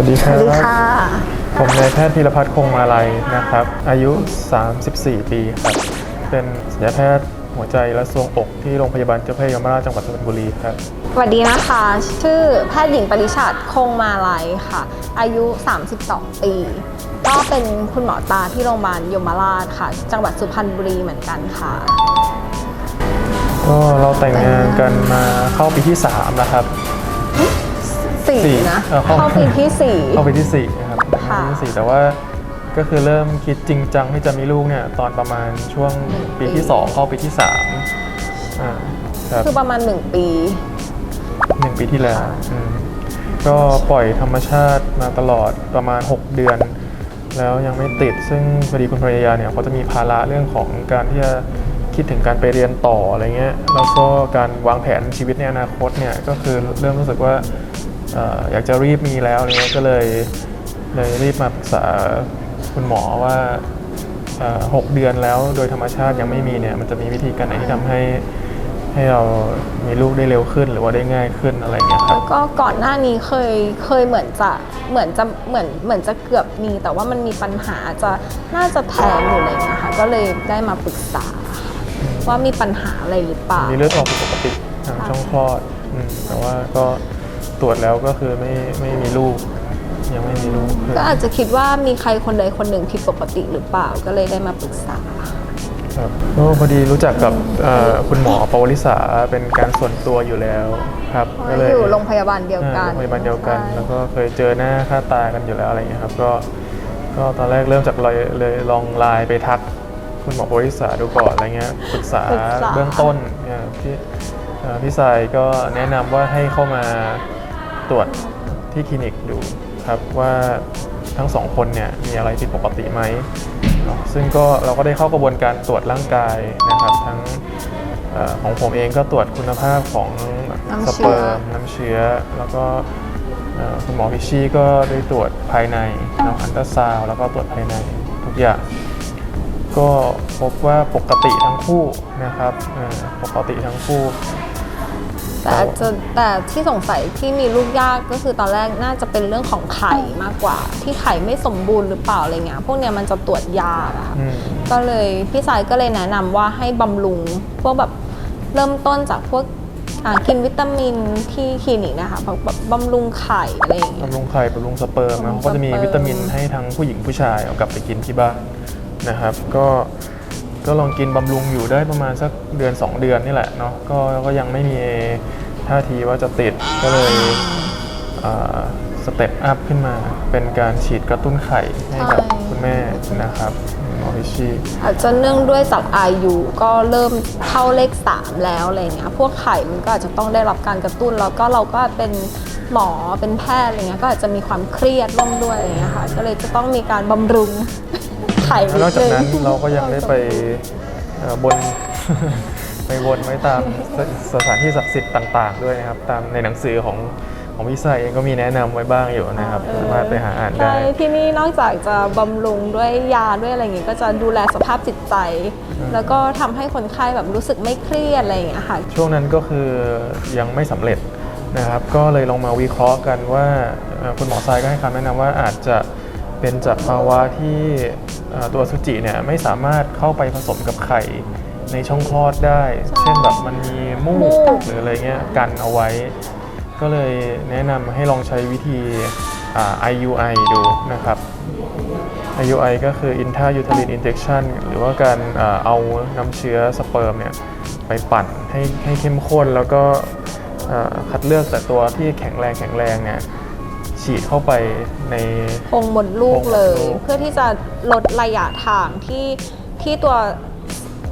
วัสดีคสรัวับสดีค่ะ ผมนายแพทย์ธีรพัฒน์คงมาลัยนะครับ อายุ 34 ปีครับ เป็นศัลยแพทย์หัวใจและทรวงอกที่โรงพยาบาลเจ้าพระยามาราชจังหวัดสุพรรณบุรีครับ สวัสดีนะคะ ชื่อแพทย์หญิงปริชาติคงมาลัยค่ะ อายุ 32 ปี ก็เป็นคุณหมอตาที่โรงพยาบาลยมราชค่ะ จังหวัดสุพรรณบุรีเหมือนกันค่ะ ก็เราแต่งงานกันมาเข้าปีที่ 3 แล้วครับ สี่สี่นะ เออเข้า เข้าปีที่สี่ เข้าปีที่4นะครับค่ะ ปีที่4แต่ว่าก็คือเริ่มคิดจริงจังที่จะมีลูกเนี่ยตอนประมาณช่วงปีที่2เข้าปีที่3อ่าครับ คือประมาณ1ปี หนึ่งปีที่แล้วอืมก็ปล่อยธรรมชาติมาตลอดประมาณ 6 เดือน แล้วยังไม่ติดซึ่งพอดีคุณภรรยาเนี่ยเขาจะมีภาระเรื่องของการที่จะคิดถึงการไปเรียนต่ออะไรเงี้ยแล้วก็การวางแผนชีวิตในอนาคตเนี่ยก็คือเริ่มรู้สึกว่าเอ่ออยากจะรีบมีแล้วอะไรเงี้ยก็เลยเลยรีบมาปรึกษาคุณหมอว่าเอ่อหกเดือนแล้วโดยธรรมชาติยังไม่มีเนี่ยมันจะมีวิธีการไหนที่ทำให้ให้เรามีลูกได้เร็วขึ้นหรือว่าได้ง่ายขึ้นอะไรเงี้ยครัแล้บวก็ก่อนหน้านี้เคยเคยเหมือนจะเหมือนจะเหมือนเหมือนจะเกือบมี แต่ว่ามันมีปัญหาจะน่าจะแท้งอยู่อะไรอย่างเงี้ยค่ะก็เลยได้มาปรึกษา ว่ามีปัญหาอะไรหรือเปล่ามีเลือดออกผิดปกติทางค่ะช่องคลอดอืมแต่ว่าก็ ตรวจแล้วก็คือไม่ไม่มีลูก ยังไม่มีลูกคือก็อาจจะคิดว่ามีใครคนใดคนหนึ่งผิดปกติหรือเปล่าก็เลยได้มาปรึกษาครับก็พอดีรู้จักกับเอ่อคุณหมอปวริษาเป็นการส่วนตัวอยู่แล้วครับก็เลยอยู่โรงพยาบาลเดียวกันอ่าโรงพยาบาลเดียวกันใช่แล้วก็เคยเจอหน้าค่าตากันอยู่แล้วอะไรอย่างเงี้ยครับก็ก็ตอนแรกเริ่มจากเลยเลยลองไลน์ไปทัก คุณหมอปวริษาดูก่อนอะไรเงี้ยปรึกษาปรึกษา เบื้องต้นเนี่ยพี่เอ่อพี่สายก็แนะนำว่าให้เข้ามา ตรวจที่คลินิกดูครับว่าทั้งสองคนเนี่ยมีอะไรผิดปกติไหมเนาะซึ่งก็เราก็ได้เข้ากระบวนการตรวจร่างกายนะครับ ทั้งเอ่อของผมเองก็ตรวจคุณภาพของน้ำสเชื้อ เปิร์มน้ำเชื้อ แล้วก็เอ่อคุณหมอพิชชี่ก็ได้ตรวจภายในเนาะอันตราซาวด์แล้วก็ตรวจภายในทุกอย่าง ก็พบว่าปกติทั้งคู่นะครับเอ่อปกติทั้งคู่ แต่อาจจะแต่ที่สงสัยที่มีลูกยากก็คือตอนแรกน่าจะเป็นเรื่องของไข่มากกว่า ที่ไข่ไม่สมบูรณ์หรือเปล่าอะไรเงี้ยพวกเนี้ยมันจะตรวจยากอะค่ะอืมก็เลยพี่สายก็เลยแนะนำว่าให้บำรุงพวกแบบเริ่มต้นจากพวกอ่ากินวิตามินที่คลินิกนะคะแบบแบบบำรุงไข่อะไรอย่างเงี้ยบำรุงไข่บำรุงสเปิร์มนะบำรุงเขาก็จะมีสเปิร์มวิตามินให้ทั้งผู้หญิงผู้ชายเอากลับไปกินที่บ้านนะครับ ก็ ก็ลองกินบำรุงอยู่ได้ประมาณสักเดือน 2 เดือนนี่แหละเนาะก็ก็ยังไม่มีท่าทีว่าจะติดก็เลยสเต็ปอัพขึ้นมาเป็นการฉีดกระตุ้นไข่ให้กับคุณแม่นะครับหมอพิชชี่อาจจะเนื่องด้วยจากอายุก็เริ่มเข้าเลข 3 แล้วอะไรเงี้ยพวกไข่มันก็อาจจะต้องได้รับการกระตุ้น แล้วก็เราก็เป็นหมอเป็นแพทย์อะไรเงี้ยก็อาจจะมีความเครียดร่วมด้วยอะไรเงี้ยค่ะก็เลยจะต้องมีการบำรุง ไข่แล้วนอกจากนั้นดงเราก็ยังได้ไปเอ่อบนไปวนไว้ตามสสถานที่ศักดิ์สิทธิ์ต่าง ๆ ด้วยนะครับ ตามในหนังสือของของพี่ไซเองก็มีแนะนำไว้บ้างอยู่นะครับสามารถไปหาอ่านได้ใช่ที่นี่นอกจากจะบำรุงด้วยยาด้วยอะไรเงี้ยก็จะดูแลสภาพจิตใจ แล้วก็ทำให้คนไข้แบบรู้สึกไม่เครียดอะไรอย่างเงี้ยค่ะช่วงนั้นก็คือยังไม่สำเร็จนะครับก็เลยลองมาวิเคราะห์กันว่าเอ่อคุณหมอทรายก็ให้คำแนะนำว่าอาจจะเป็นจากภาวะที่เอ่อ ตัวอสุจิเนี่ยไม่สามารถเข้าไปผสมกับไข่ในช่องคลอดได้ เช่นแบบมันมีมูมูกกหรืออะไรเงี้ยกันเอาไว้ ก็เลยแนะนำให้ลองใช้วิธีอ่า IUI ดูนะครับ IUI ก็คือ intrauterine injection หรือว่าการอ่าเอาน้ำเชื้อสเปิร์มเนี่ยไปปั่นให้ให้เข้มข้นแล้วก็อ่าคัดเลือกแต่ตัวที่แข็งแรงแข็งแรงเนี่ย ฉีดเข้าไปในโพรงมดลูกเลยโพรงมดลูก เพื่อที่จะลดระยะทางที่ที่ตัว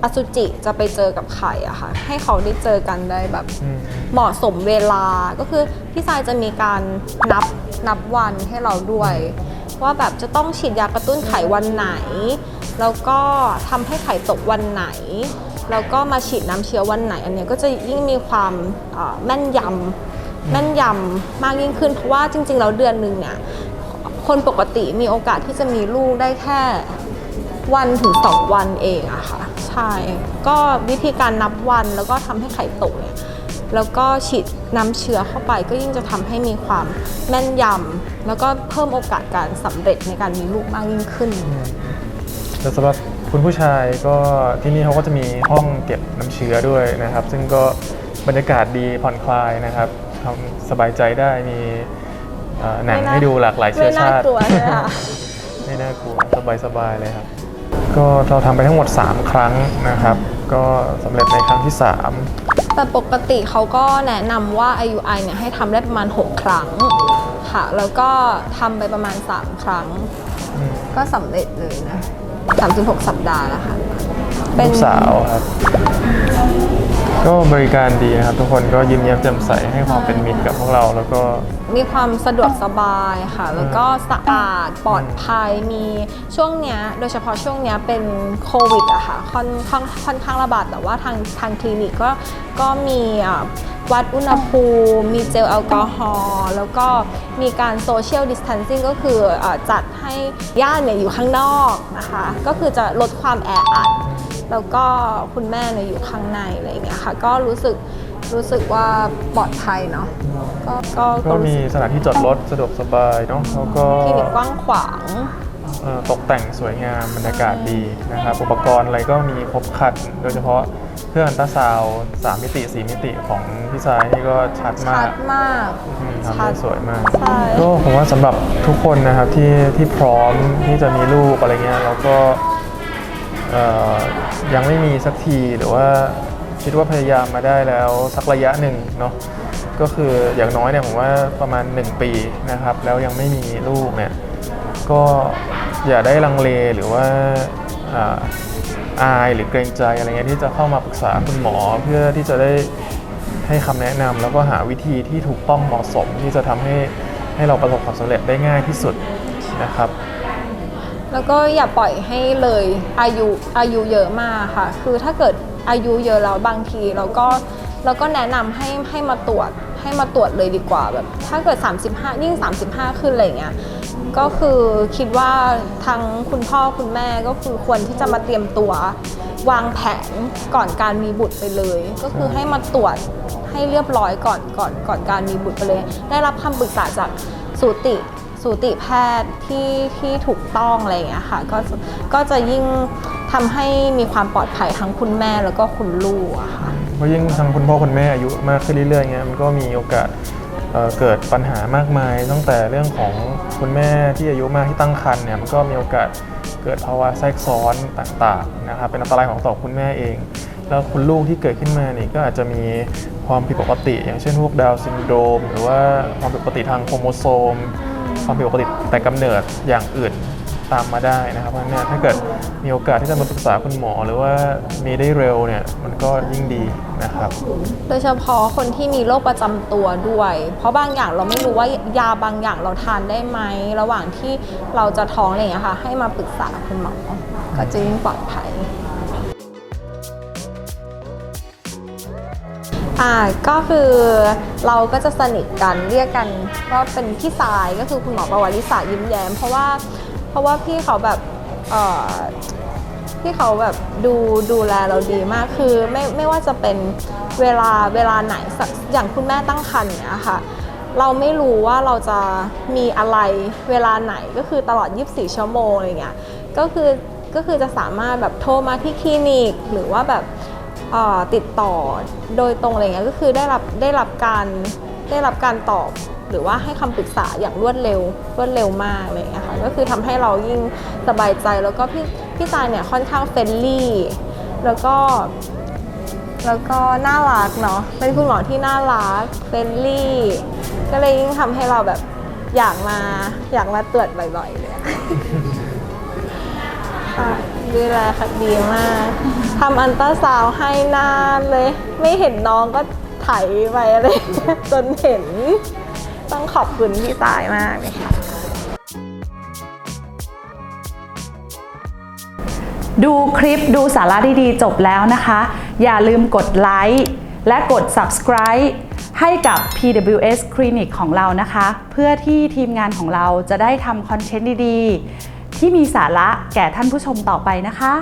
อสุจิจะไปเจอกับไข่อะค่ะให้เขาได้เจอกันได้แบบ อืม เหมาะสมเวลาก็คือพี่ทรายจะมีการนับนับวันให้เราด้วย ว่าแบบจะต้องฉีดยากระตุ้นไข่วันไหน แล้วก็ทำให้ไข่ตกวันไหน แล้วก็มาฉีดน้ำเชื้อวันไหน อันเนี้ยก็จะยิ่งมีความเอ่อแม่นยำ แม่นยำมากยิ่งขึ้น เพราะว่าจริง ๆ แล้วเดือนหนึ่งเนี่ยคนปกติมีโอกาสที่จะมีลูกได้แค่วันถึงสองวันเองอะค่ะ ใช่ ก็วิธีการนับวันแล้วก็ทำให้ไข่ตกเนี่ยแล้วก็ฉีดน้ำเชื้อเข้าไปก็ยิ่งจะทำให้มีความแม่นยำแล้วก็เพิ่มโอกาสการสำเร็จในการมีลูกมากยิ่งขึ้น แล้วสำหรับคุณผู้ชายก็ที่นี่เขาก็จะมีห้องเก็บน้ำเชื้อด้วยนะครับ ซึ่งก็บรรยากาศดีผ่อนคลายนะครับ ทำสบายใจได้มีเอ่อหนังไม่น่า ให้ดูหลากหลายเชื้อชาติไม่น่ากลัวใช่ไหมคะ ไม่น่ากลัวสบายๆเลยครับ ก็เราทำไปทั้งหมด 3 ครั้งนะครับ ก็สำเร็จในครั้งที่3แต่ปกติเขาก็แนะนำว่า IUI เนี่ยให้ทำได้ประมาณ 6 ครั้งค่ะ แล้วก็ทำไปประมาณ 3 ครั้ง อืม ก็สำเร็จเลยนะ 36 สัปดาห์แล้วค่ะเป็ลูนกสาวครับ ก็บริการดีนะครับ ทุกคนก็ยิ้มแย้มแจ่มใสให้ความเป็นมิตรกับพวกเราแล้วก็ มีความสะดวกสบายค่ะ แล้วก็สะอาดปลอดภัยมีช่วงเนี้ยโดยเฉพาะช่วงเนี้ยเป็นโควิดอะค่ะค่อนค่อนค่อนข้างระบาดแต่ว่าทางทางคลินิกก็ก็มีอะวัดอุณหภูมิมีเจลแอลกอฮอล์แล้วก็มีการโซเชียลดิส a ทนซิ่งก็คืออะจัดให้ญาติเนี่ยอยู่ข้างนอกนะคะ ก็คือจะลดความแออัด แล้วก็คุณแม่เนี่ยอยู่ข้างในอะไรอย่างเงี้ยค่ะ ก็รู้สึกรู้สึกว่าปลอดภัยเนาะก็ก็ก็รู้มีสึกสถานที่จอดรถสะดวกสบายเนาะแล้วก็คลินิกกว้างขวางเอ่อตกแต่งสวยงามบรรยากาศดีนะครับอุปกรณ์อะไรก็มีครบครันโดยเฉพาะเครื่องอันตราซาวด์สามมิติสี่มิติของพี่สายนี่ก็ชัดมาชักดมากอืมทำได้สวยมากใช่ก็ผมว่าสำหรับทุกคนนะครับที่ที่พร้อมที่จะมีลูกอะไรเงี้ยแล้วก็เอ่อ ยังไม่มีสักทีหรือว่าคิดว่าพยายามมาได้แล้วสักระยะหนึ่งเนาะก็คืออย่างน้อยเนี่ยผมว่าประมาณ 1 ปีนะครับ แล้วยังไม่มีลูกเนี่ยก็อย่าได้ลังเลหรือว่าอ่าอายหรือเกรงใจอะไรเงี้ยที่จะเข้ามาปรึกษาคุณหมอเพื่อที่จะได้ให้คำแนะนำแล้วก็หาวิธีที่ถูกต้องเหมาะสมที่จะทำให้ให้เราประสบความสำเร็จได้ง่ายที่สุดนะครับ แล้วก็อย่าปล่อยให้เลยอายุอายุเยอะมากค่ะ คือถ้าเกิดอายุเยอะแล้วบางทีเราก็เราก็แนะนำให้ให้มาตรวจให้มาตรวจเลยดีกว่าแบบถ้าเกิด 35 ยิ่ง 35 ขึ้นอะไรเงี้ยก็คือคิดว่าทั้งคุณพ่อคุณแม่ก็คือควรที่จะมาเตรียมตัววางแผนก่อนการมีบุตรไปเลย ก็คือให้มาตรวจให้เรียบร้อยก่อนก่อนก่อนการมีบุตรไปเลย ได้รับคำปรึกษาจากสูติ สูติแพทย์ที่ที่ถูกต้องอะไรอย่างเงี้ยค่ะก็จะก็จะยิ่งทำให้มีความปลอดภัยทั้งคุณแม่แล้วก็คุณลูกอะค่ะเพราะยิ่งทางคุณพ่อคุณแม่อายุมากขึ้นเรื่อยๆเงี้ยมันก็มีโอกาสเเกิดปัญหามากมาย ตั้งแต่เรื่องของคุณแม่ที่อายุมากที่ตั้งครรภ์เนี่ยมันก็มีโอกาสเกิดภาวะแทรกซ้อนต่างๆนะครับเป็นอันตรายของต่อคุณแม่เอง แล้วคุณลูกที่เกิดขึ้นมานี่ก็อาจจะมีความผิดปกติ อย่างเช่นพวกดาวซินโดรม หรือว่าความผิดปกติทางโครโมโซม ความผิดปกติแต่กำเนิดอย่างอื่นตามมาได้นะครับเพราะนั้นเนี่ถ้าเกิดมีโอกาสที่จะมาปรึกษาคุณหมอหรือว่ามีได้เร็วเนี่ยมันก็ยิ่งดีนะครับ โดยเฉพาะคนที่มีโรคประจำตัวด้วย เพราะบางอย่างเราไม่รู้ว่ายาบางอย่างเราทานได้ไหมระหว่างที่เราจะท้องอะไรอย่างเงี้ยค่ะให้มาปรึกษาคุณหมอก็จะยิ่งปลอดภัย อ่าก็คือเราก็จะสนิทกันเรียกกันว่าเป็นพี่สายก็คือคุณหมอประวัติศาสตร์ยิ้มแย้ม เพราะว่าเพราะว่าพี่เขาแบบเอ่อพี่เขาแบบดูดูแลเราดีมากคือไม่ไม่ว่าจะเป็นเวลาเวลาไหนสักอย่างคุณแม่ตั้งครรภ์เนี่ยค่ะเราไม่รู้ว่าเราจะมีอะไรเวลาไหนก็คือตลอด 24 ชั่วโมงอะไรเงี้ยก็คือก็คือจะสามารถแบบโทรมาที่คลินิก หรือว่าแบบ ติดต่อโดยตรงอะไรเงี้ยก็คือได้รับได้รับการได้รับการตอบหรือว่าให้คำปรึกษาอย่างรวดเร็วรวดเร็วมากอะไรเงี้ยค่ะก็คือทำให้เรายิ่งสบายใจแล้วก็พี่พี่ตายเนี่ยค่อนข้างเฟรนลี่แล้วก็แล้วก็น่ารักเนาะเป็นคุณหมอที่น่ารักเฟรนลี่ก็เลยยิ่งทำให้เราแบบอยากมาอยากมาตรวจบ่อยๆเลยค่ะ ดูแลค่ะดีมากทำอันตราซาวให้นานเลย ไม่เห็นน้องก็ไถไปอะไรจนเห็น ต้องขอบคุณพี่ตายมากเลยค่ะดูคลิปดูสาระดีๆ จบแล้วนะคะ อย่าลืมกดไลค์และกด subscribe ให้กับ PWS Clinic ของเรานะคะ เพื่อที่ทีมงานของเราจะได้ทำคอนเทนต์ดีๆ ที่มีสาระแก่ท่านผู้ชมต่อไปนะคะ